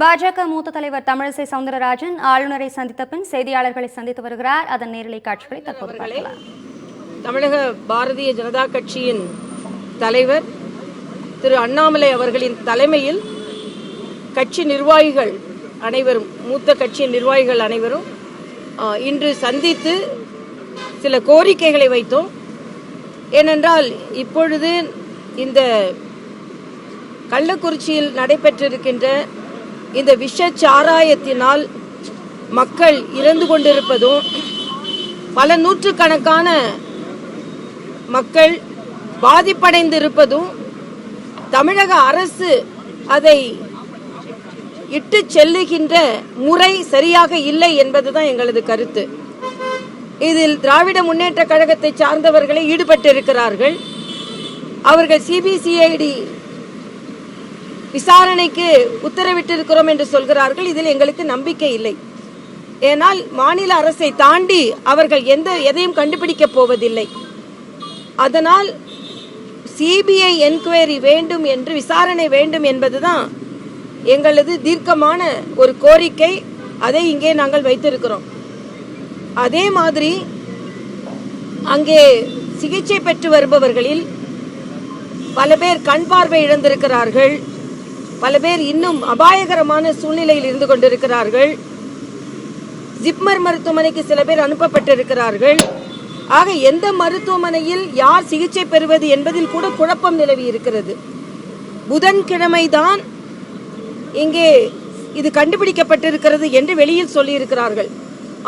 பாஜக மூத்த தலைவர் தமிழிசை சவுந்தரராஜன் ஆளுநரை சந்தித்த பின் செய்தியாளர்களை சந்தித்து வருகிறார். அதன் நேரலை காட்சிகளை தற்போது தமிழக பாரதிய ஜனதா கட்சியின் தலைவர் திரு அண்ணாமலை அவர்களின் தலைமையில் கட்சி நிர்வாகிகள் அனைவரும் மூத்த கட்சியின் நிர்வாகிகள் அனைவரும் இன்று சந்தித்து சில கோரிக்கைகளை வைத்தோம். ஏனென்றால் இப்பொழுது இந்த கள்ளக்குறிச்சியில் நடைபெற்றிருக்கின்ற இந்த விஷ சாராயத்தினால் மக்கள் இறந்து கொண்டிருப்பதும் பல நூற்றுக்கணக்கான மக்கள் பாதிப்படைந்திருப்பதும் தமிழக அரசு அதை இட்டு செல்லுகின்ற முறை சரியாக இல்லை என்பதுதான் எங்களது கருத்து. இதில் திராவிட முன்னேற்ற கழகத்தை சார்ந்தவர்களை ஈடுபட்டிருக்கிறார்கள். அவர்கள் சிபிசிஐடி விசாரணைக்கு உத்தரவிட்டிருக்கிறோம் என்று சொல்கிறார்கள். இதில் எங்களுக்கு நம்பிக்கை இல்லை. ஏனால் மாநில அரசை தாண்டி அவர்கள் எந்த எதையும் கண்டுபிடிக்கப் போவதில்லை. அதனால் சிபிஐ என்கொயரி வேண்டும் என்று விசாரணை வேண்டும் என்பதுதான் எங்களது தீர்க்கமான ஒரு கோரிக்கை. அதை இங்கே நாங்கள் வைத்திருக்கிறோம். அதே மாதிரி அங்கே சிகிச்சை பெற்று வருபவர்களில் பல பேர் கண் பார்வை இழந்திருக்கிறார்கள். பல பேர் இன்னும் அபாயகரமான சூழ்நிலையில் இருந்து கொண்டிருக்கிறார்கள். ஜிப்மர் மருத்துவமனைக்கு சில பேர் அனுப்பப்பட்டிருக்கிறார்கள். ஆக எந்த மருத்துவமனையில் யார் சிகிச்சை பெறுவது என்பதில் கூட குழப்பம் நிலவி இருக்கிறது. புதன்கிழமைதான் இங்கே இது கண்டுபிடிக்கப்பட்டிருக்கிறது என்று வெளியில் சொல்லியிருக்கிறார்கள்.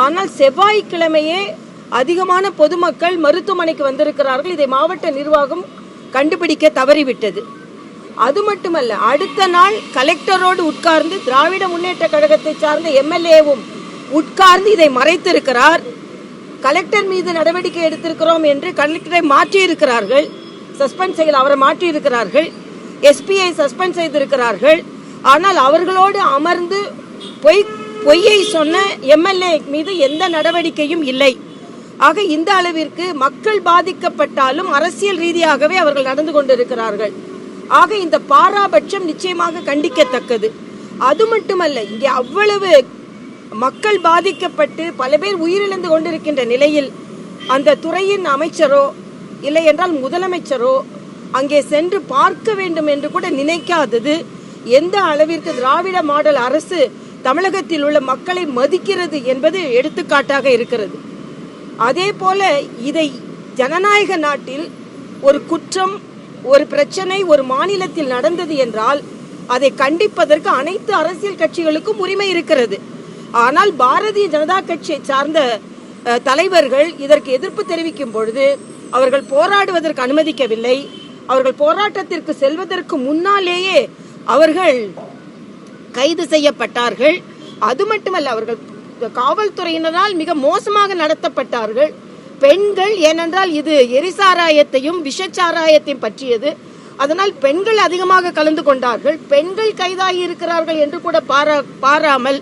ஆனால் செவ்வாய்க்கிழமையே அதிகமான பொதுமக்கள் மருத்துவமனைக்கு வந்திருக்கிறார்கள். இதை மாவட்ட நிர்வாகம் கண்டுபிடிக்க தவறிவிட்டது. அது மட்டுமல்ல அடுத்த நாள் கலெக்டரோடு உட்கார்ந்து திராவிட முன்னேற்ற கழகத்தை சார்ந்த எம்எல்ஏவும் உட்கார்ந்து இதை மறைத்திருக்கிறார். கலெக்டர் மீது நடவடிக்கை எடுத்திருக்கிறோம் என்று கலெக்டரை மாற்றி இருக்கிறார்கள் சஸ்பெண்ட் செய்யல அவரை மாற்றியிருக்கிறார்கள். எஸ்பிஐ சஸ்பெண்ட் செய்திருக்கிறார்கள். ஆனால் அவர்களோடு அமர்ந்து பொய் பொய்யை சொன்ன எம்எல்ஏ மீது எந்த நடவடிக்கையும் இல்லை. ஆக இந்த அளவிற்கு மக்கள் பாதிக்கப்பட்டாலும் அரசியல் ரீதியாகவே அவர்கள் நடந்து கொண்டிருக்கிறார்கள். ஆக இந்த பாராபட்சம் நிச்சயமாக கண்டிக்கத்தக்கது. அது மட்டுமல்ல இங்கே அவ்வளவு மக்கள் பாதிக்கப்பட்டு பல பேர் உயிரிழந்து கொண்டிருக்கின்ற நிலையில் அந்த துறையின் அமைச்சரோ இல்லை என்றால் முதலமைச்சரோ அங்கே சென்று பார்க்க வேண்டும் என்று கூட நினைக்காதது எந்த அளவிற்கு திராவிட மாடல் அரசு தமிழகத்தில் உள்ள மக்களை மதிக்கிறது என்பது எடுத்துக்காட்டாக இருக்கிறது. அதே போல இதை ஜனநாயக நாட்டில் ஒரு குற்றம் ஒரு பிரச்சனை ஒரு மாநிலத்தில் நடந்தது என்றால் அதை கண்டிப்பதற்கு அனைத்து அரசியல் கட்சிகளுக்கும் உரிமை இருக்கிறது. ஆனால் பாரதிய ஜனதா கட்சியை சார்ந்த தலைவர்கள் இதற்கு எதிர்ப்பு தெரிவிக்கும் பொழுது அவர்கள் போராடுவதற்கு அனுமதிக்கவில்லை. அவர்கள் போராட்டத்திற்கு செல்வதற்கு முன்னாலேயே அவர்கள் கைது செய்யப்பட்டார்கள். அது மட்டுமல்ல அவர்கள் காவல்துறையினரால் மிக மோசமாக நடத்தப்பட்டார்கள். பெண்கள் ஏனென்றால் இது எரிசாராயத்தையும் விஷச்சாராயத்தையும் பற்றியது. அதனால் பெண்கள் அதிகமாக கலந்து கொண்டார்கள். பெண்கள் கைதாகி இருக்கிறார்கள் என்று கூட பாரா பாராமல்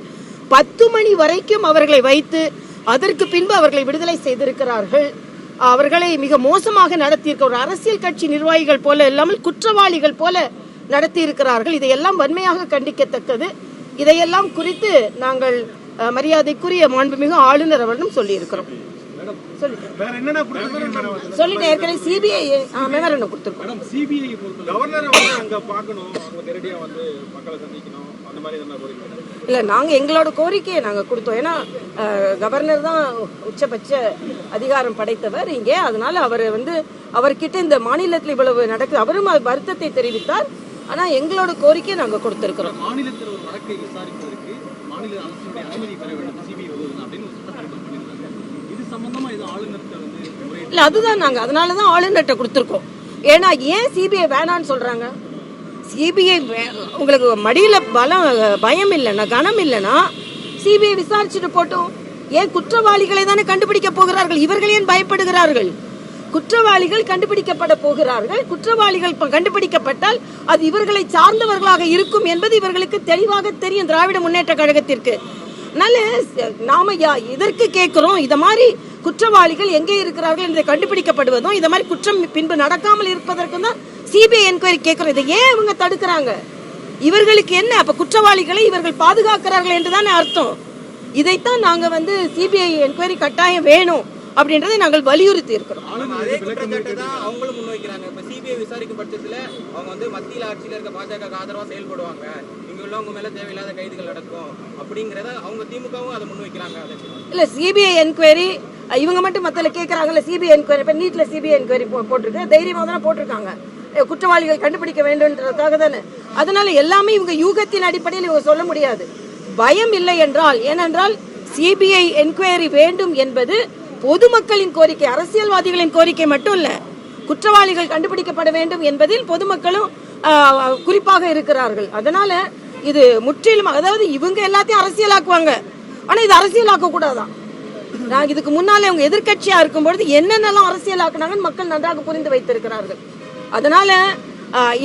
பத்து மணி வரைக்கும் அவர்களை வைத்து அதற்கு பின்பு அவர்களை விடுதலை செய்திருக்கிறார்கள். அவர்களை மிக மோசமாக நடத்தியிருக்க ஒரு அரசியல் கட்சி நிர்வாகிகள் போல இல்லாமல் குற்றவாளிகள் போல நடத்தியிருக்கிறார்கள். இதையெல்லாம் வன்மையாக கண்டிக்கத்தக்கது. இதையெல்லாம் குறித்து நாங்கள் மரியாதைக்குரிய மாண்புமிகு ஆளுநர் அவரிடம் சொல்லியிருக்கிறோம். சொல்லிட்டேன். ஏற்கனவே சிபிஐ மெமரண்டம் கொடுத்துருக்கோம். சிபிஐ கவர்னரை வந்து அங்க பார்க்கணும். அவங்க நேரடியா வந்து மக்களை சந்திக்கணும். அந்த மாதிரி எதனா கோரிக்கை இல்ல நாங்க எங்களோட கோரிக்கையை நாங்க கொடுத்தோம். ஏன்னா கவர்னர் தான் உச்சபட்ச அதிகாரம் படைத்தவர் இங்கே. அதனால அவர் வந்து அவர்கிட்ட இந்த மாநிலத்தில் இவ்வளவு நடக்குது. அவரும் வருத்தத்தை தெரிவித்தார். ஆனா எங்களோட கோரிக்கையை நாங்க கொடுத்திருக்கிறோம். மாநிலத்தில் ஒரு வழக்கை விசாரிப்பதற்கு மாநில அரசுடைய அனுமதி பெற வேண்டும். சிபிஐ அப்படின்னு இல்லை இல்ல அதுதான் நாங்க. அதனால தான் ஆளுநர்கிட்ட கொடுத்துருக்கோம். ஏன்னா ஏன் சிபிஐ வேணான்னு சொல்றாங்க? சிபிஐ உங்களுக்கு மடியில பலம் பயம் இல்லைன்னா கனம் இல்லைன்னா சிபிஐ விசாரிச்சுட்டு போட்டோம். ஏன் குற்றவாளிகளை தானே கண்டுபிடிக்க போகிறார்கள்? இவர்கள் ஏன் பயப்படுகிறார்கள்? குற்றவாளிகள் கண்டுபிடிக்கப்பட போகிறார்கள். குற்றவாளிகள் கண்டுபிடிக்கப்பட்டால் அது இவர்களை சார்ந்தவர்களாக இருக்கும் என்பது இவர்களுக்கு தெளிவாக தெரியும் திராவிட முன்னேற்ற கழகத்திற்கு. அதனால நாம யா- இதற்கு கேட்கிறோம் இதை மாதிரி குற்றவாளிகள் எங்கே இருக்கிறார்கள் என்று கண்டுபிடிக்கப்படுவதும் இதை மாதிரி குற்றம் பின்பு நடக்காமல் இருப்பதற்கும் தான் சிபிஐ என்கொயரி கேட்கிறோம் இதை ஏன் இவங்க தடுக்கிறாங்க? இவர்களுக்கு என்ன? அப்ப குற்றவாளிகளை இவர்கள் பாதுகாக்கிறார்கள் என்று தானே அர்த்தம். இதைத்தான் நாங்க வந்து சிபிஐ என்கொயரி கட்டாயம் வேணும். அப்படின்றதை நாங்கள் வலியுறுத்தி இருக்கிறோம். இல்ல சிபிஐ என்கொயரி இவங்க மட்டும் மத்தல கேக்குறாங்கல்ல சிபிஐ என்கொயரி இப்ப நீட்ல சிபிஐ என்கொயரி போட்டிருக்கு. தைரியமா தானே போட்டிருக்காங்க. குற்றவாளிகள் கண்டுபிடிக்க வேண்டும்ன்றதுக்காக தானே. அதனால எல்லாமே இவங்க யூகத்தின் அடிப்படையில் இவங்க சொல்ல முடியாது. பயம் இல்லை என்றால் ஏனென்றால் சிபிஐ என்கொயரி வேண்டும் என்பது பொதுமக்களின் கோரிக்கை அரசியல்வாதிகளின் கோரிக்கை மட்டும் இல்ல குற்றவாளிகள் கண்டுபிடிக்கப்பட வேண்டும் என்பதில் பொதுமக்களும் குறிப்பாக இருக்கிறார்கள். அதனால இது முற்றிலும் அதாவது இவங்க எல்லாத்தையும் அரசியலாக்குவாங்க. ஆனா இது அரசியலாக்க கூடாதான் நான் இதுக்கு முன்னாலே அவங்க எதிர்கட்சியா இருக்கும் பொழுது என்னென்னலாம் அரசியலாக்குனாங்கன்னு மக்கள் நன்றாக புரிந்து வைத்திருக்கிறார்கள். அதனால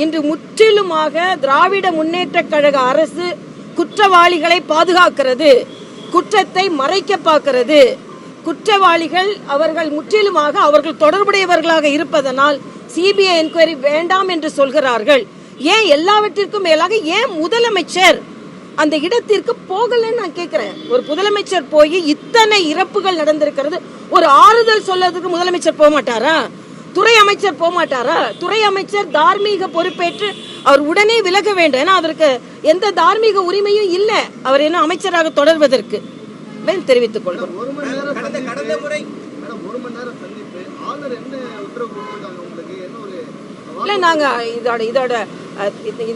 இன்று முற்றிலுமாக திராவிட முன்னேற்ற கழக அரசு குற்றவாளிகளை பாதுகாக்கிறது குற்றத்தை மறைக்க பார்க்கிறது. குற்றவாளிகள் அவர்கள் முற்றிலுமாக அவர்கள் தொடர்புடையவர்களாக இருப்பதனால் சிபிஐ என்கொயரி வேண்டாம் என்று சொல்கிறார்கள். ஏன் எல்லாவற்றிற்கும் மேலாக ஏன் முதலமைச்சர் அந்த இடத்திற்கு போகலன்னு நான் கேட்கிறேன் ஒரு முதலமைச்சர் போய் இத்தனை இறப்புகள் நடந்திருக்கிறது. ஒரு ஆறுதல் சொல்லதுக்கு முதலமைச்சர் போக மாட்டாரா? துறை அமைச்சர் போக மாட்டாரா? துறை அமைச்சர் தார்மீக பொறுப்பேற்று அவர் உடனே விலக வேண்டும். ஏன்னா அதற்கு எந்த தார்மீக உரிமையும் இல்லை. அவர் என்ன அமைச்சராக தொடர்வதற்கு. மேல் தெரிவித்துக் கொள்கிறோம். இல்ல நாங்க இதோட இதோட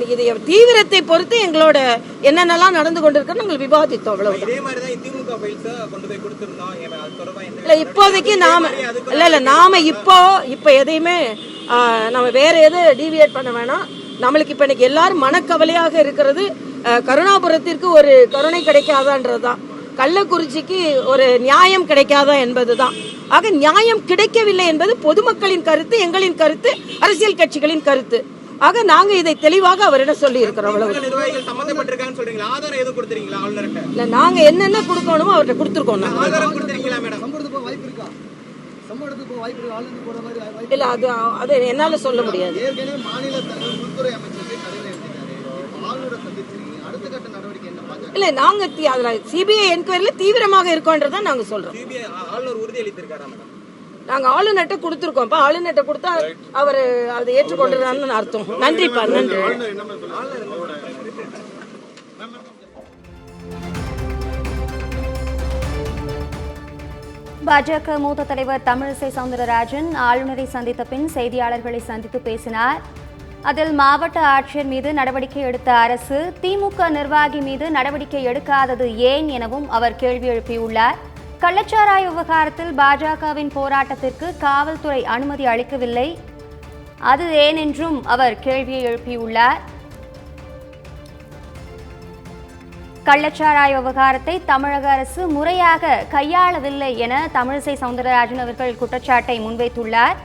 இது- தீவிரத்தை பொறுத்து எங்களோட என்னென்னலாம் நடந்து கொண்டிருக்கு நாங்கள் விவாதித்தோம் அவ்வளவுதான். இதே மாதிரி தான் திமுக ஃபைல்ஸை கொண்டு போய் கொடுத்திருந்தோம். ஏன் அது தொடர்பா எந்த இல்ல இப்போதைக்கு நாம இல்ல இல்ல நாம இப்போ இப்போ எதையுமே நம்ம வேற எது டீவியேட் பண்ண வேணாம். நம்மளுக்கு இப்ப இன்னைக்கு எல்லாரும் மனக்கவலையாக இருக்கிறது கருணாபுரத்திற்கு ஒரு கருணை கிடைக்காதான்றதுதான். கள்ளக்குறிச்சிக்கு ஒரு நியாயம் கிடைக்காதா என்பதுதான். ஆக நியாயம் கிடைக்கவில்லை என்பது பொதுமக்களின் கருத்து எங்களின் கருத்து அரசியல் கட்சிகளின் கருத்து. ஆக நாங்க இதை தெளிவாக அவரிடம் சொல்லி இருக்கிறோம் இல்ல நாங்க என்னென்ன கொடுக்கணுமோ அவர்கிட்ட கொடுத்துருக்கோம் நாங்க. ஆதாரம் கொடுத்துறீங்களா மேடம்? சம்பளத்துக்கு போக வாய்ப்பு இருக்கா? சம்பளத்துக்கு போக வாய்ப்பு இருக்கா? ஆளுநர் போற மாதிரி வாய்ப்பு இல்ல அது அது என்னால சொல்ல முடியாது ஏற்கனவே மாநில தலைவர் உள்துறை அமைச்சருக்கு கடிதம் எழுதிட்டாரு இப்ப ஆளுநரை சந்திச்சிருக்கீங்க அடுத்த கட்ட நடவடிக்கை என்ன பாஜக இல்ல நாங்க அதுல சிபிஐ என்கொயரியில தீவிரமாக இருக்கோன்றதை நாங்க சொல்றோம். நாங்க ஆளுநர்ட்ட கொடுத்துருக்கோம். இப்ப ஆளுநர்ட்ட கொடுத்தா அவர் அதை ஏற்றுக்கொண்டிருந்தான்னு அர்த்தம். நன்றிப்பா நன்றி பாஜக மூத்த தலைவர் தமிழிசை சவுந்தரராஜன் ஆளுநரை சந்தித்த பின் செய்தியாளர்களை சந்தித்து பேசினார். அதில் மாவட்ட ஆட்சியர் மீது நடவடிக்கை எடுத்த அரசு திமுக நிர்வாகி மீது நடவடிக்கை எடுக்காதது ஏன் எனவும் அவர் கேள்வி எழுப்பியுள்ளார். கள்ளச்சாராய விவகாரத்தில் பாஜகவின் போராட்டத்திற்கு காவல்துறை அனுமதி அளிக்கவில்லை. அது ஏன் என்றும் அவர் கேள்வியை எழுப்பியுள்ளார். கள்ளச்சாராய விவகாரத்தை தமிழக அரசு முறையாக கையாளவில்லை என தமிழிசை சவுந்தரராஜன் அவர்கள் குற்றச்சாட்டை முன்வைத்துள்ளார்.